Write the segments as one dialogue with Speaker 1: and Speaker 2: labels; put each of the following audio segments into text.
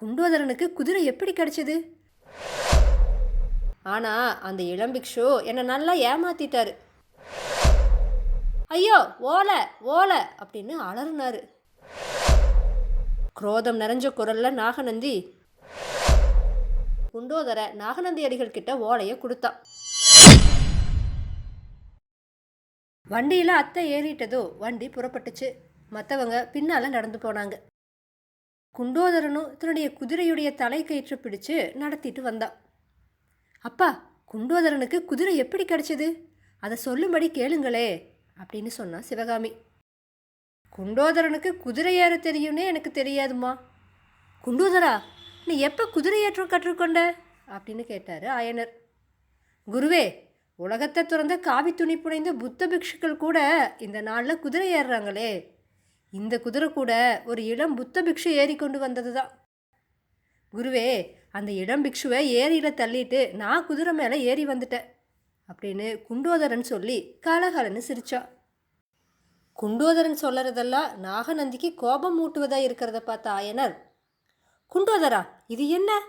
Speaker 1: குண்டோதரனுக்கு குதிரை எப்படி கிடைச்சது? ஆனா அந்த இளம்பிக்ஷு என்னை நல்லா ஏமாத்திட்டாரு. ஐயோ ஓலை ஓலை அப்படின்னு அலறினாரு. குரோதம் நிறைஞ்ச குரல்ல நாகநந்தி குண்டோதர நாகநந்தி அடிகள் கிட்ட ஓலையை கொடுத்தான் வண்டியில் அத்தை ஏறிட்டதோ வண்டி புறப்பட்டுச்சு. மற்றவங்க பின்னால் நடந்து போனாங்க. குண்டோதரனும் தன்னுடைய குதிரையுடைய தலை கயிற்று பிடிச்சு நடத்திட்டு வந்தான் அப்பா குண்டோதரனுக்கு குதிரை எப்படி கிடைச்சது? அதை சொல்லும்படி கேளுங்களே அப்படின்னு சொன்னான் சிவகாமி. குண்டோதரனுக்கு குதிரை ஏற தெரியும்னே எனக்கு தெரியாதும்மா. குண்டோதரா நீ எப்போ குதிரை ஏற்றம் கற்றுக்கொண்ட? அப்படின்னு கேட்டார் ஆயனர். குருவே உலகத்தை துறந்த காவி துணி புனைந்த புத்த பிக்ஷுக்கள் கூட இந்த நாளில் குதிரை ஏறுறாங்களே இந்த குதிரை கூட ஒரு இளம் புத்த பிக்ஷு ஏறி கொண்டு வந்தது தான் குருவே அந்த இளம் பிக்ஷுவை ஏரியில் தள்ளிட்டு நான் குதிரை மேலே ஏறி வந்துட்டேன் அப்படின்னு குண்டோதரன் சொல்லி கலகலன்னு சிரிச்சா. குண்டோதரன் சொல்லறதெல்லாம் நாகநந்திக்கு கோபம் மூட்டுவதா இருக்கிறத பார்த்த ஆயனர். குண்டோதரா இது என்ன?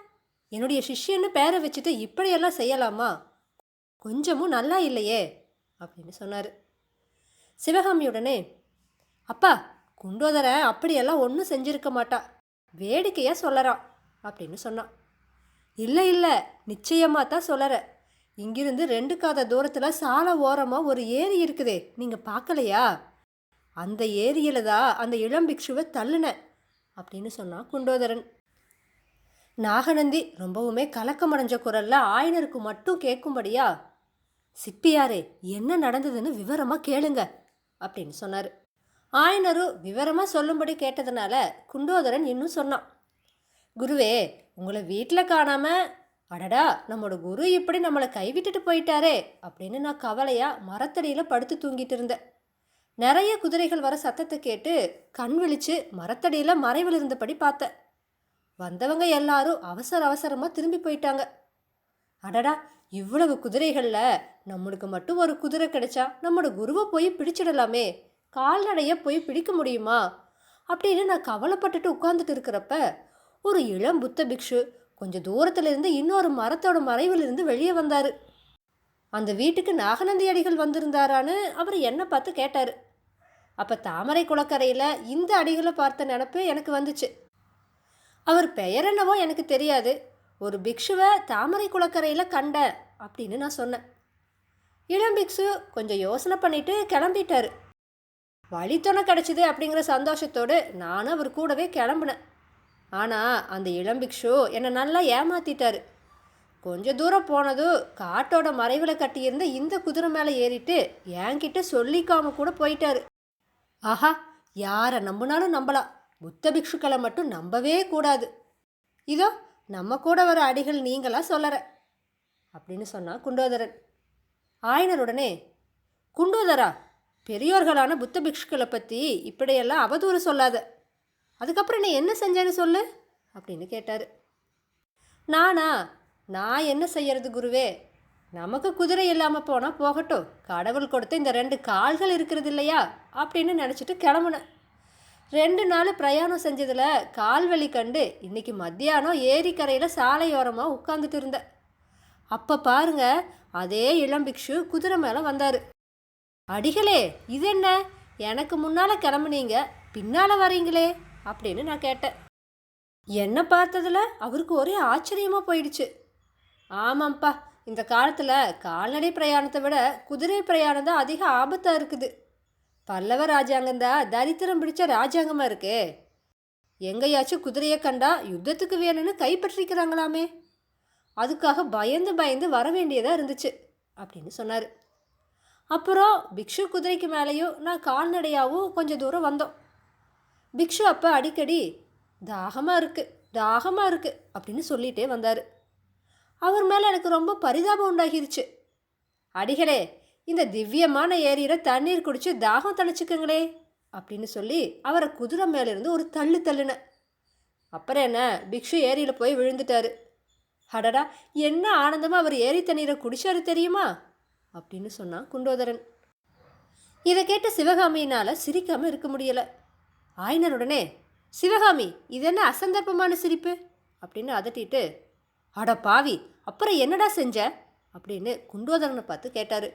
Speaker 1: என்னுடைய சிஷ்யன்னு பேரை வச்சுட்டு இப்படியெல்லாம் செய்யலாமா? கொஞ்சமும் நல்லா இல்லையே அப்படின்னு சொன்னார். சிவகாமியுடனே அப்பா குண்டோதரன் அப்படியெல்லாம் ஒன்றும் செஞ்சிருக்க மாட்டா. வேடிக்கையாக சொல்லறான் அப்படின்னு சொன்னான் இல்லை இல்லை நிச்சயமாக தான் சொல்லற. இங்கிருந்து ரெண்டு காத தூரத்தில் சாலை ஓரமாக ஒரு ஏரி இருக்குதே நீங்கள் பார்க்கலையா? அந்த ஏரியில் தான் அந்த இளம் பிக்ஷுவை தள்ளுனேன் அப்படின்னு சொன்னான் குண்டோதரன். நாகநந்தி ரொம்பவுமே கலக்கமடைஞ்ச குரல்ல ஆயனருக்கு மட்டும் கேட்கும்படியா? சிப்பியாரே என்ன நடந்ததுன்னு விவரமாக கேளுங்க அப்படின்னு சொன்னார். ஆயனரு விவரமாக சொல்லும்படி கேட்டதுனால குண்டோதரன் இன்னும் சொன்னான். குருவே உங்களை வீட்டில் காணாம அடடா நம்மளோட குரு இப்படி நம்மளை கைவிட்டுட்டு போயிட்டாரே அப்படின்னு நான் கவலையாக மரத்தடியில் படுத்து தூங்கிட்டு இருந்தேன். நிறைய குதிரைகள் வர சத்தத்தை கேட்டு கண் விழிச்சு மரத்தடியில் மறைவில் இருந்தபடி பார்த்தேன். வந்தவங்க எல்லாரும் அவசர அவசரமாக திரும்பி போயிட்டாங்க. அடடா இவ்வளவு குதிரைகளில் நம்மளுக்கு மட்டும் ஒரு குதிரை கிடைச்சா நம்மளோட குருவை போய் பிடிச்சிடலாமே கால்நடையை போய் பிடிக்க முடியுமா? அப்படின்னு நான் கவலைப்பட்டுட்டு உட்காந்துட்டு இருக்கிறப்ப ஒரு இளம் புத்த பிக்ஷு கொஞ்சம் தூரத்துல இருந்து இன்னொரு மரத்தோட மறைவிலிருந்து வெளியே வந்தாரு. அந்த வீட்டுக்கு நாகநந்தி அடிகள் வந்திருந்தாரான்னு அவர் என்னை பார்த்து கேட்டார். அப்போ தாமரை குளக்கரையில் இந்த அடிகளை பார்த்த நினப்பு எனக்கு வந்துச்சு. அவர் பெயர் என்னவோ எனக்கு தெரியாது. ஒரு பிக்ஷுவை தாமரை குளக்கரையில் கண்டேன் அப்படின்னு நான் சொன்னேன். இளம் பிக்ஷு கொஞ்சம் யோசனை பண்ணிட்டு கிளம்பிட்டாரு. வழித்துணை கிடச்சிது அப்படிங்கிற சந்தோஷத்தோடு நானும் அவர் கூடவே கிளம்புனேன். ஆனால் அந்த இளம் பிக்ஷு என்னை நல்லா ஏமாத்திட்டாரு. கொஞ்ச தூரம் போனதும் காட்டோட மறைவில் கட்டியிருந்த இந்த குதிரை மேலே ஏறிட்டு என்கிட்ட சொல்லிக்காம கூட போயிட்டாரு. ஆஹா யாரை நம்பினாலும் நம்பலாம். புத்த பிக்ஷுக்களை மட்டும் நம்பவே கூடாது. இதோ நம்ம கூட வர அடிகள் நீங்களா சொல்லற அப்படின்னு சொன்னான் குண்டோதரன். ஆயனருடனே குண்டோதரா பெரியோர்களான புத்த பிக்ஷுக்களை பற்றி இப்படியெல்லாம் அவதூறு சொல்லாத. அதுக்கப்புறம் நீ என்ன செஞ்சேன்னு சொல்லு? அப்படின்னு கேட்டார். நானா நான் என்ன செய்யறது குருவே? நமக்கு குதிரை இல்லாமல் போனால் போகட்டும். கடவுள் கொடுத்த இந்த ரெண்டு கால்கள் இருக்கிறது இல்லையா? அப்படின்னு நினச்சிட்டு கிளம்புனேன். ரெண்டு நாள் பிரயாணம் செஞ்சதில் கால்வலி கண்டு இன்றைக்கி மத்தியானம் ஏரிக்கரையில் சாலையோரமாக உட்காந்துட்டு இருந்தேன். அப்போ பாருங்க அதே இளம்பிக்ஷு குதிரை மேலே வந்தார். அடிகளே இது என்ன எனக்கு முன்னால் கிளம்புனீங்க பின்னால் வரீங்களே அப்படின்னு நான் கேட்டேன். என்னை பார்த்ததுல அவருக்கு ஒரே ஆச்சரியமாக போயிடுச்சு. ஆமாம்ப்பா இந்த காலத்தில் கால்நடை பிரயாணத்தை விட குதிரை பிரயாணம் தான் அதிக ஆபத்தாக இருக்குது. பல்லவ ராஜாங்கம் தான் தரித்திரம் பிடிச்ச ராஜாங்கமாக இருக்கே. எங்கேயாச்சும் குதிரையை கண்டா யுத்தத்துக்கு வேணும்னு கைப்பற்றிக்கிறாங்களாமே. அதுக்காக பயந்து பயந்து வர வேண்டியதாக இருந்துச்சு அப்படின்னு சொன்னார். அப்புறம் பிக்ஷு குதிரைக்கு மேலேயும் நான் கால்நடையாகவும் கொஞ்சம் தூரம் வந்தோம். பிக்ஷு அப்போ அடிக்கடி தாகமாக இருக்குது தாகமாக இருக்குது அப்படின்னு சொல்லிகிட்டே வந்தார். அவர் மேலே எனக்கு ரொம்ப பரிதாபம் உண்டாகிருச்சு. அடிகளே இந்த திவ்யமான ஏரியில் தண்ணீர் குடித்து தாகம் தணிச்சுக்கங்களே அப்படின்னு சொல்லி அவரை குதிரை மேலேருந்து ஒரு தள்ளு தள்ளுனேன் அப்புறம் என்ன பிக்ஷு ஏரியில் போய் விழுந்துட்டார். அடடா என்ன ஆனந்தமாக அவர் ஏரி தண்ணீரை குடிச்சாரு தெரியுமா? அப்படின்னு சொன்னான் குண்டோதரன். இதை கேட்ட சிவகாமியினால் சிரிக்காமல் இருக்க முடியலை. ஆயனருடனே சிவகாமி இது என்ன அசந்தர்ப்பமான சிரிப்பு? அப்படின்னு அதட்டிட்டு அட பாவி அப்புறம் என்னடா செஞ்ச? அப்படின்னு குண்டோதரனை பார்த்து கேட்டார்.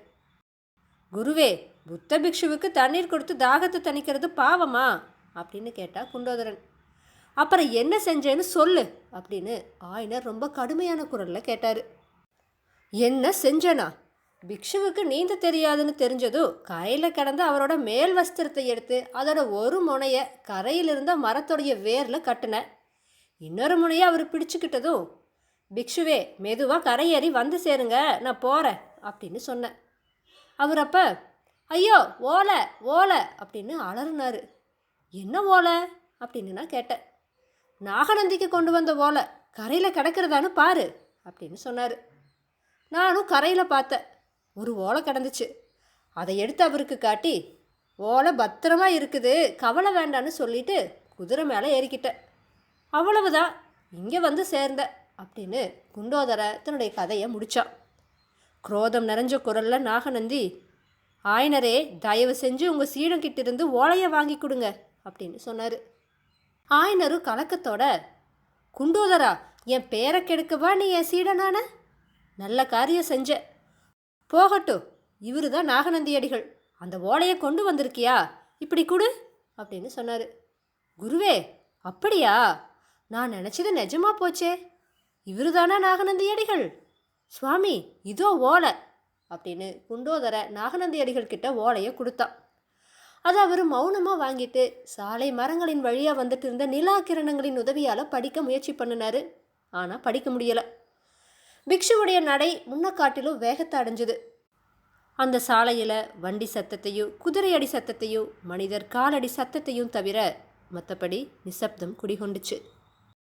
Speaker 1: குருவே புத்த பிக்ஷுவுக்கு தண்ணீர் கொடுத்து தாகத்தை தணிக்கிறது பாவமா? அப்படின்னு கேட்டா குண்டோதரன். அப்புறம் என்ன செஞ்சேன்னு சொல்லு அப்படின்னு ஆயினர் ரொம்ப கடுமையான குரலில் கேட்டார். என்ன செஞ்சனா? பிக்ஷுவுக்கு நீந்த தெரியாதுன்னு தெரிஞ்சதும் கரையில் கிடந்து அவரோட மேல் வஸ்திரத்தை எடுத்து அதோட ஒரு முனைய கரையில் இருந்த மரத்தோடைய வேரில் கட்டினேன் இன்னொரு முனையை அவர் பிடிச்சுக்கிட்டதும் பிக்ஷுவே மெதுவாக கரையேறி வந்து சேருங்க நான் போகிறேன் அப்படின்னு சொன்னேன் அவர் அப்போ ஐயோ ஓலை ஓலை அப்படின்னு அலறினார். என்ன ஓலை? அப்படின்னு நான் கேட்டேன். நாகநந்திக்கு கொண்டு வந்த ஓலை கரையில் கிடக்கிறதான்னு பாரு அப்படின்னு சொன்னார். நானும் கரையில் பார்த்தேன். ஒரு ஓலை கிடந்துச்சு. அதை எடுத்து அவருக்கு காட்டி ஓலை பத்திரமா இருக்குது கவலை வேண்டான்னு சொல்லிட்டு குதிரை மேலே ஏறிக்கிட்டேன் அவ்வளவுதான் இங்கே வந்து சேர்ந்த அப்படின்னு குண்டோதர தன்னுடைய கதையை முடித்தான் குரோதம் நிறைஞ்ச குரலில் நாகநந்தி ஆயனரே தயவு செஞ்சு உங்கள் சீடங்கிட்ட இருந்து ஓலையை வாங்கி கொடுங்க அப்படின்னு சொன்னார். ஆயனரும் கலக்கத்தோட குண்டோதரா என் பேரை கெடுக்கவா நீ என் சீடனான? நல்ல காரியம் செஞ்ச போகட்டும் இவரு தான் நாகநந்தி அடிகள் அந்த ஓலையை கொண்டு வந்திருக்கியா? இப்படி கொடு அப்படின்னு சொன்னார். குருவே அப்படியா? நான் நினச்சது நிஜமா போச்சே. இவரு தானா நாகநந்தி அடிகள் சுவாமி இதோ ஓலை அப்படின்னு குண்டோதர நாகநந்தி அடிகள் கிட்ட ஓலையை கொடுத்தான். அதை அவர் மௌனமாக வாங்கிட்டு சாலை மரங்களின் வழியாக வந்துட்டு இருந்த நிலா கிரணங்களின் உதவியால் படிக்க முயற்சி பண்ணினாரு. ஆனால் படிக்க முடியலை. பிக்ஷுவுடைய நடை முன்ன காட்டிலும் வேகத்தை அடைஞ்சுது. அந்த சாலையில் வண்டி சத்தத்தையும் குதிரையடி சத்தத்தையும் மனிதர் காலடி சத்தத்தையும் தவிர மற்றபடி நிசப்தம் குடிகொண்டுச்சு.